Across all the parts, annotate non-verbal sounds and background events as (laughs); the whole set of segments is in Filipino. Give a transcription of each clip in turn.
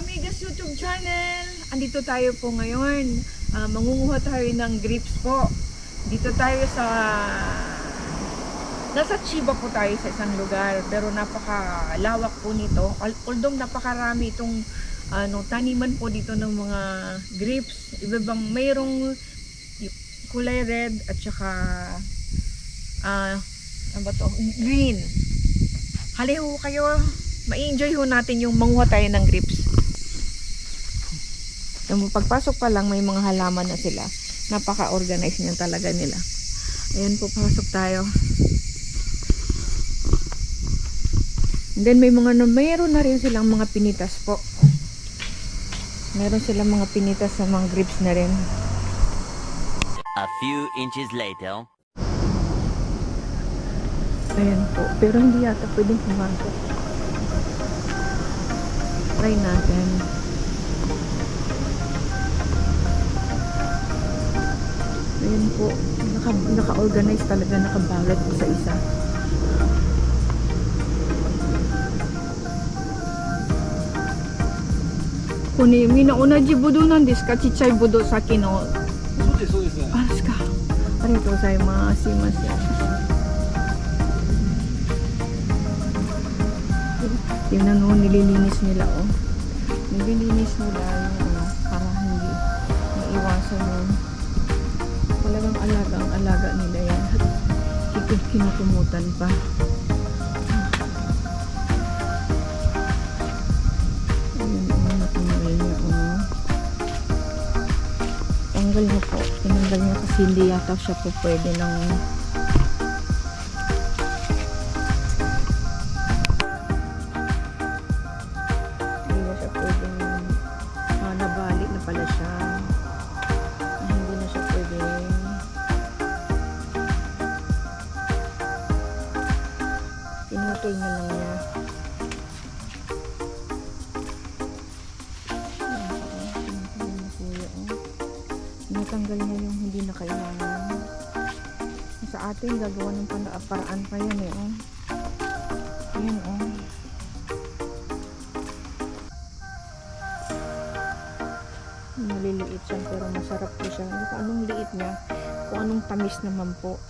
Amigas YouTube channel! Andito tayo po ngayon. Ah, mangunguha tayo ng grapes po. Dito tayo sa... Nasa Chiba po tayo sa isang lugar. Pero napakalawak po nito. Al- Although napakarami itong ano, taniman po dito ng mga grapes. Iba bang mayroong kulay red at saka ah ano ba to? Green. Haliho kayo. Ma-enjoy ho natin yung manguha tayo ng grapes. Yung pagpasok pa lang, may mga halaman na sila. Napaka-organize niyan talaga nila. Ayan po, pasok tayo. And then may mga, mayroon na rin silang mga pinitas po. Meron silang mga pinitas sa mga grapes na rin. A few inches later. Ayan po. Pero hindi yata pwedeng pumasok. Try natin. po. Naka, naka-organize talaga, nakabalat po sa isa. Kuni, minauna ji budo nan desu ka? Chichai budo saki no. So desu, so desu. Ah, desu ka. Arigatou gozaimasu. Imasu. 'Yun ang no, nililinis nila o. oh. Nililinis nila yung ano, para hindi maiwasan yung talagang alaga ang alaga nila yan. Kikit kinukumutan pa. Ayun oh, natanggal niya oh. Tanggal niya po. Tinanggal niya kasi hindi yata siya po pwede ng pinutol na lang niya Ayan po. Tinatanggal na kuya. Tinatanggal niya yung hindi na kailangan sa atin gagawa ng paraan pa yan eh oh. Ayan oh. maliliit siya pero masarap po siya kung anong liit niya kung anong tamis naman po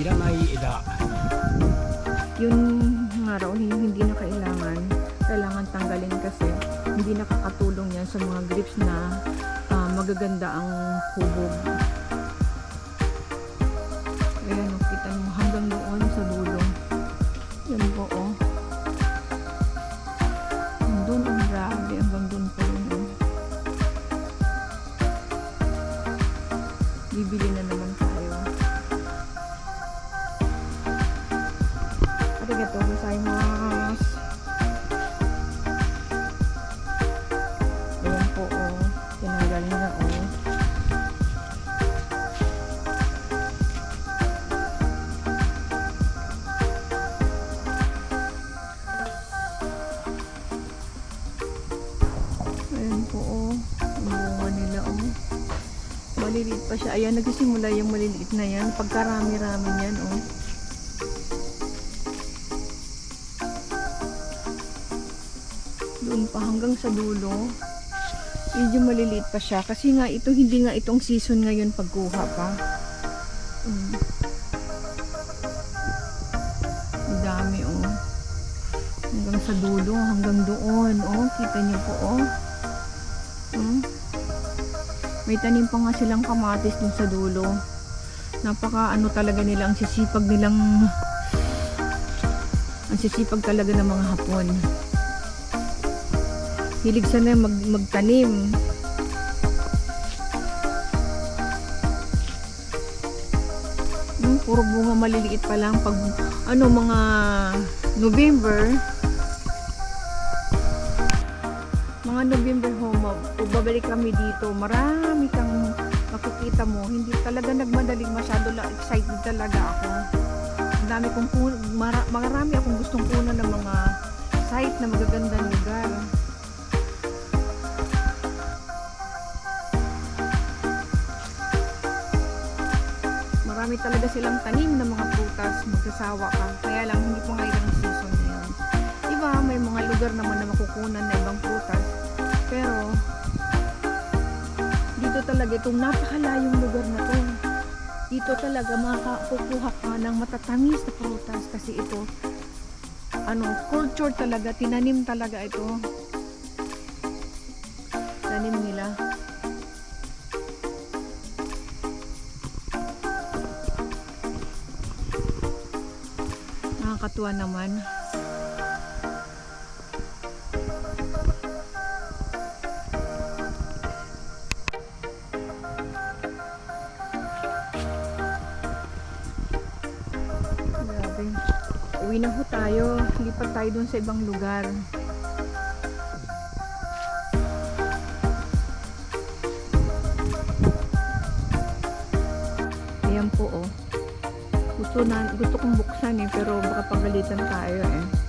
いらない枝 Yun nga raw, yung hindi na kailangan, kailangan tanggalin kasi hindi nakakatulong yan sa mga grips na ah, magaganda ang hubog. nila, oh. Maliliit pa siya. Ayan, nagsisimula yung maliliit na yan. Pagkarami-rami yan, oh. doon pa hanggang sa dulo. Medyo maliliit pa siya. Kasi nga ito, hindi nga itong season ngayon pagkuha pa. Mm. Ang dami oh. Hanggang sa dulo, hanggang doon. Oh, kita niyo po oh. Hmm? May tanim pa nga silang kamatis dun sa dulo. Napaka ano talaga nila, ang sisipag nilang ang sisipag talaga ng mga hapon hilig sana mag magtanim. Hmm, puro bunga maliliit pa lang pag ano mga November mga November home babalik kami dito marami kang makikita mo hindi talaga nagmadaling masyado lang excited talaga ako ang Madami kong puno, mara, marami akong gustong puno ng mga site na magagandang lugar. Marami talaga silang tanim ng mga prutas, magsasawa ka. Kaya lang, hindi po ngayon ang season ngayon. Iba, may mga lugar naman na makukunan na ibang prutas. Pero, talaga itong napakalayong lugar na to. Dito talaga makakakukuha ka ng matatamis na prutas kasi ito, ano, culture talaga, tinanim talaga ito. Tanim nila. Nakakatuwa naman. Na ho tayo. Lipat tayo dun sa ibang lugar. Ayan po oh. Gusto, na, gusto kong buksan eh, pero baka pagalitan tayo eh.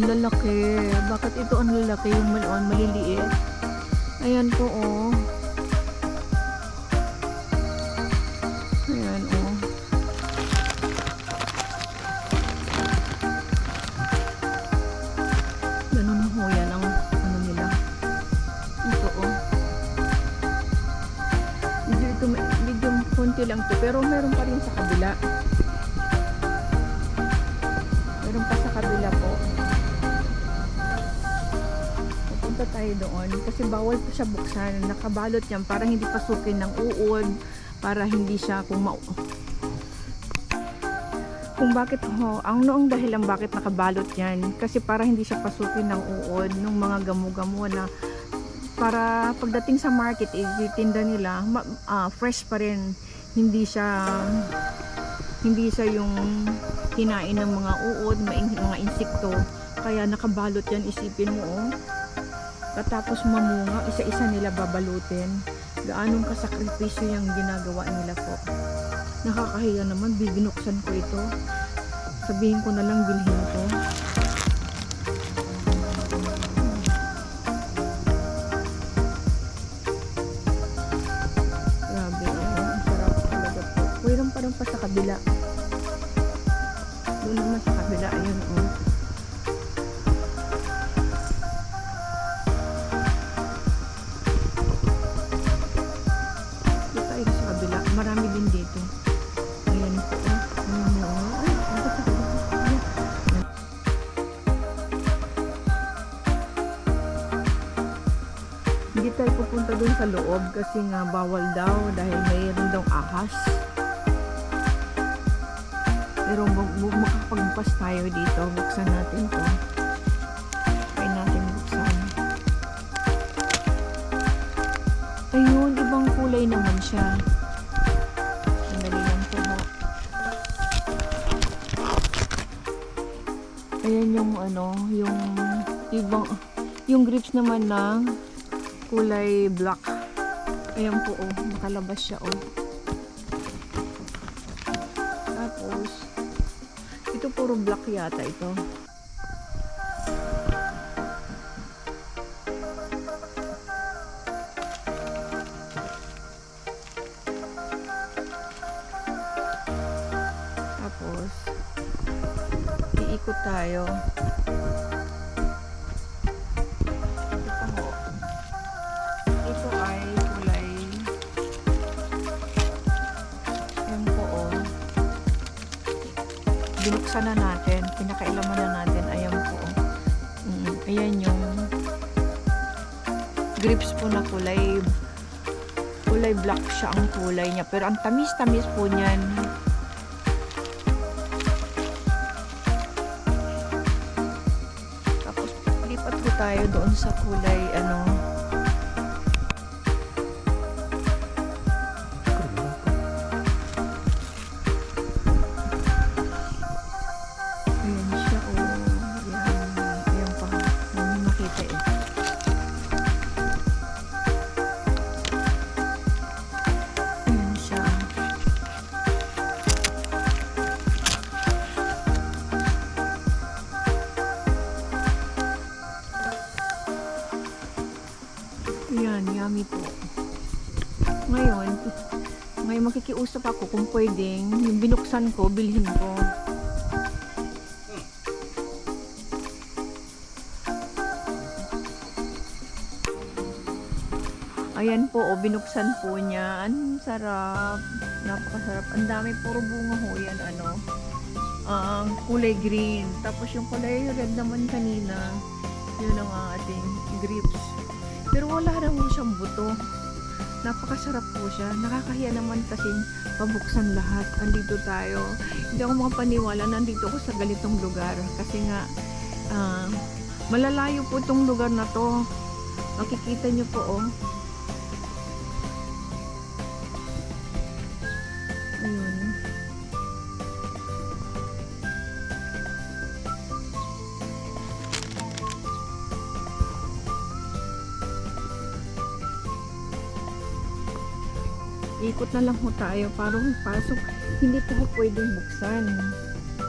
Ang lalaki. Bakit ito ang lalaki? Yung malon, maliliit. Ayan po o. Ayan o. Ganun ho yan ang ano nila. Ito o. Medyo ito, medyo konti lang to. Pero meron pa rin sa kabila. Meron pa sa kabila po. Pupunta tayo doon kasi bawal po siya buksan. Nakabalot yan para hindi pasukin ng uod, para hindi siya kung ma kung bakit ho, ang noong dahilan bakit nakabalot yan kasi para hindi siya pasukin ng uod ng mga gamo-gamo na para pagdating sa market itinda nila ah, fresh pa rin hindi siya hindi siya yung kinain ng mga uod, mga insekto. Kaya nakabalot yan, isipin mo oh. Katapos mamunga, isa-isa nila babalutin. Gaanong kasakripisyo yung ginagawa nila po. Nakakahiya naman, bibinuksan ko ito. Sabihin ko na lang bilhin ko. Grabe, oh. Ang sarap talaga po. Mayroon pa rin pa sa kabila. Doon naman sa kabila, ayun oh. Sa loob kasi nga bawal daw dahil mayroon daw ahas. Pero makapagpas tayo dito. Buksan natin to. Try natin buksan. Ayun, ibang kulay naman siya. Sandali lang po ho. Ayan yung ano, yung ibang, yung grips naman na kulay black. Ayan po oh, nakalabas siya oh. Tapos, ito puro black yata ito. Tapos, iikot tayo. Binuksan na natin. Pinakailaman na natin. Ayan po. Mm, ayan yung grips po na kulay kulay black siya ang kulay niya. Pero ang tamis-tamis po niyan. Tapos lipat po tayo doon sa kulay ano ngayon makikiusap ako kung pwedeng yung binuksan ko, bilhin ko. Ayan po, oh, binuksan po niya. Ang sarap. Napakasarap. Ang dami, puro bunga ho yan, ano. Ang kulay green. Tapos yung kulay red naman kanina, yun ang ating grapes. Pero wala naman siyang buto. Napakasarap po siya. Nakakahiya naman kasi pabuksan lahat. Andito tayo. Hindi ako makapaniwala nandito ako sa ganitong lugar. Kasi nga, ah, malalayo po itong lugar na to. Makikita niyo po, oh. Ikot na lang ho tayo para pasok. Hindi pa ho pwedeng buksan.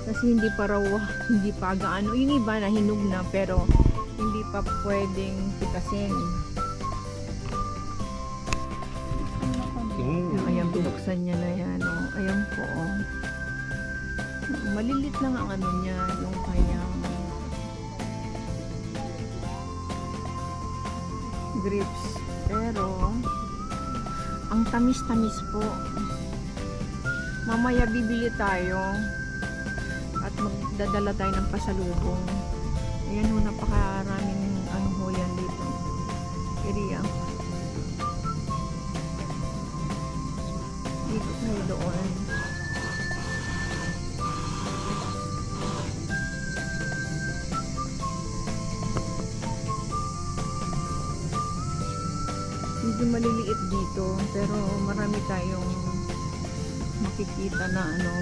Kasi hindi pa raw, (laughs) hindi pa gaano. Yung iba na hinog na pero hindi pa pwedeng pitasin. Ayan, binuksan niya na yan. Oh. Ayan po. Oh. Malilit lang ang ano niya, yung kanyang grapes. Pero, ang tamis-tamis po. Mamaya bibili tayo at magdadala tayo ng pasalubong. Ayan ho, napakaraming ano ho yan dito. Area. Dito tayo doon. Medyo maliliit dito, pero marami tayong makikita na ano.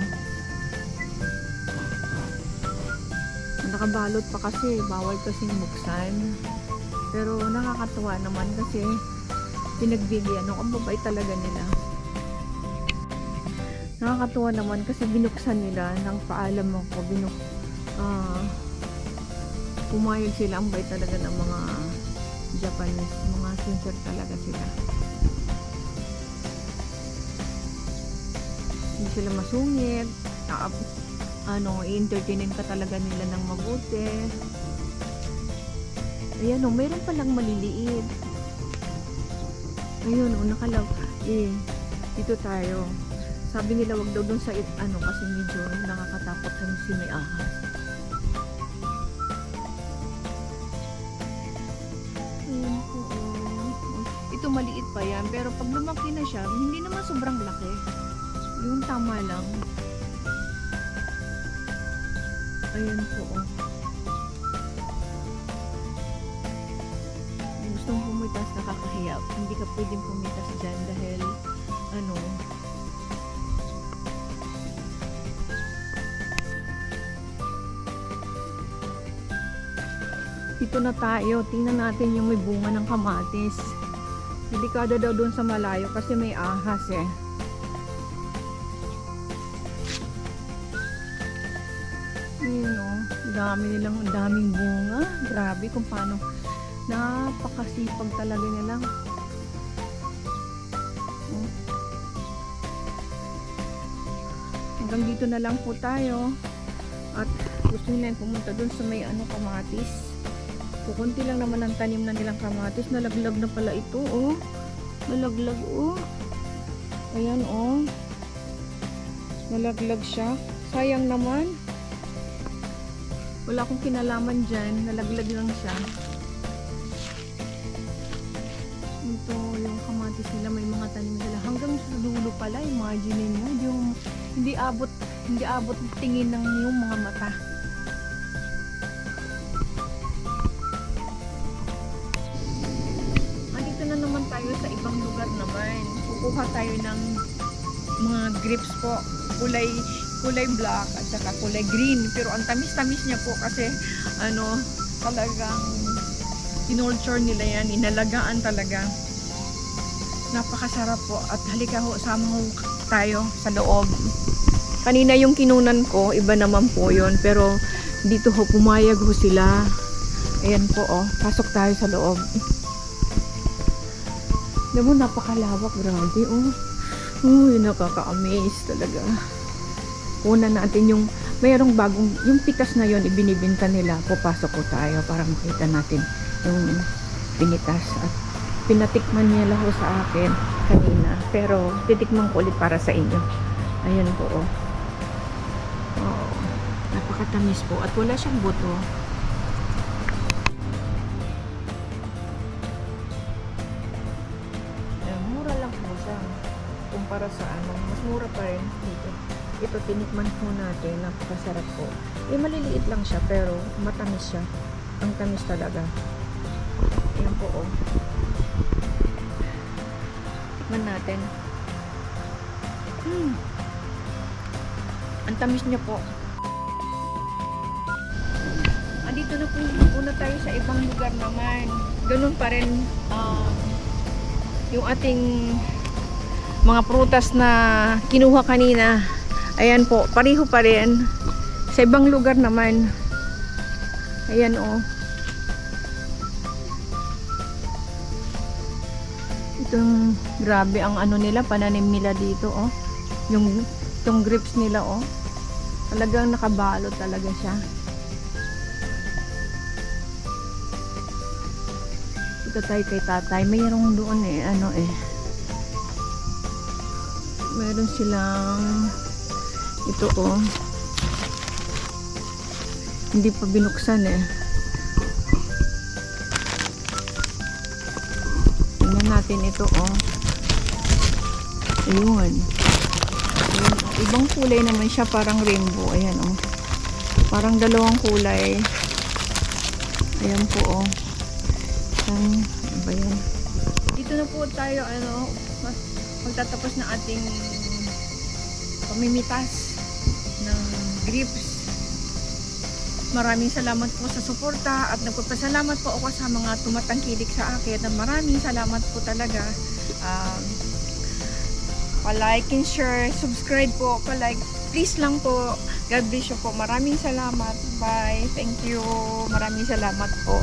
Nakabalot pa kasi, bawal kasi buksan. Pero nakakatuwa naman kasi pinagbigyan ng ang babay talaga nila. Nakakatuwa naman kasi binuksan nila ng paalam ako, binuk ah pumayag sila ang bay talaga ng mga Japanese, mga sincere talaga sila. Hindi sila masungit, ah, ano, i-entertainin ka talaga nila ng mabuti. Ayan o, mayroon palang maliliit. Ayun o, nakalag, eh, dito tayo. Sabi nila wag daw dun sa ano kasi medyo nakakatakot kasi may ahas. Ito maliit pa yan, pero pag lumaki na siya, hindi naman sobrang laki. Yung tama lang. Ayan po, oh. Kung Gusto mong pumitas, nakakahiya. Hindi ka pwedeng pumitas dyan dahil, ano, Dito na tayo. Tingnan natin yung may bunga ng kamatis. Delikado daw doon sa malayo kasi may ahas eh. Ayun o. Dami nilang, ang daming bunga. Grabe kung paano. Napakasipag talaga nilang. Oh. Hanggang dito na lang po tayo. At gusto nila pumunta doon sa may ano kamatis. Kukunti lang naman ang tanim na nilang kamatis. Nalaglag na pala ito, oh. Nalaglag, oh. Ayan, oh. Nalaglag siya. Sayang naman. Wala akong kinalaman dyan. Nalaglag lang siya. Ito, yung kamatis nila, may mga tanim sila. Hanggang sa dulo pala, imagine mo. Yung, hindi abot, hindi abot tingin ng yung mga mata. Tayo sa ibang lugar naman. Kukuha tayo ng mga grapes po. Kulay kulay black at saka kulay green. Pero ang tamis-tamis niya po kasi ano, talagang kinulture nila yan. Inalagaan talaga. Napakasarap po. At halika ho, sama ho tayo sa loob. Kanina yung kinunan ko, iba naman po yun. Pero dito ho, pumayag ho sila. Ayan po, oh. Pasok tayo sa loob. Alam mo, napakalawak, grabe, oh. Uy, nakaka-amaze talaga. Una natin yung, mayroong bagong, yung pitas na yon ibinibinta nila. Papasok ko tayo para makita natin yung pinitas. At pinatikman niya lang ho sa akin kanina. Pero, titikman ko ulit para sa inyo. Ayan po, oh. Oh, napakatamis po. At wala siyang buto. Pa rin dito. Ito, tinikman po natin. Napakasarap po. Eh, maliliit lang siya, pero matamis siya. Ang tamis talaga. Ayan po, oh. Tikman natin. Hmm. Ang tamis niya po. Andito na po una tayo sa ibang lugar naman. Ganun pa rin ah, yung ating mga prutas na kinuha kanina. Ayan po, pareho pa rin. Sa ibang lugar naman. Ayan oh. Itong grabe ang ano nila, pananim nila dito oh. Yung itong grapes nila oh. Talagang nakabalot talaga siya. Ito tayo kay tatay. Mayroong doon eh, ano eh. Meron silang ito oh. Hindi pa binuksan eh. Tingnan natin ito oh. Ayun. Ibang kulay naman siya, parang rainbow. Ayan oh. Parang dalawang kulay. Ayan po oh. Ayan, ba yan? Dito na po tayo, ano, magtatapos na ating pamimitas ng grips. Maraming salamat po sa suporta at nagpapasalamat po ako sa mga tumatangkilik sa akin at maraming salamat po talaga. Um, pa-like and share, subscribe po, pa-like. Please lang po. God bless you po. Maraming salamat. Bye. Thank you. Maraming salamat po.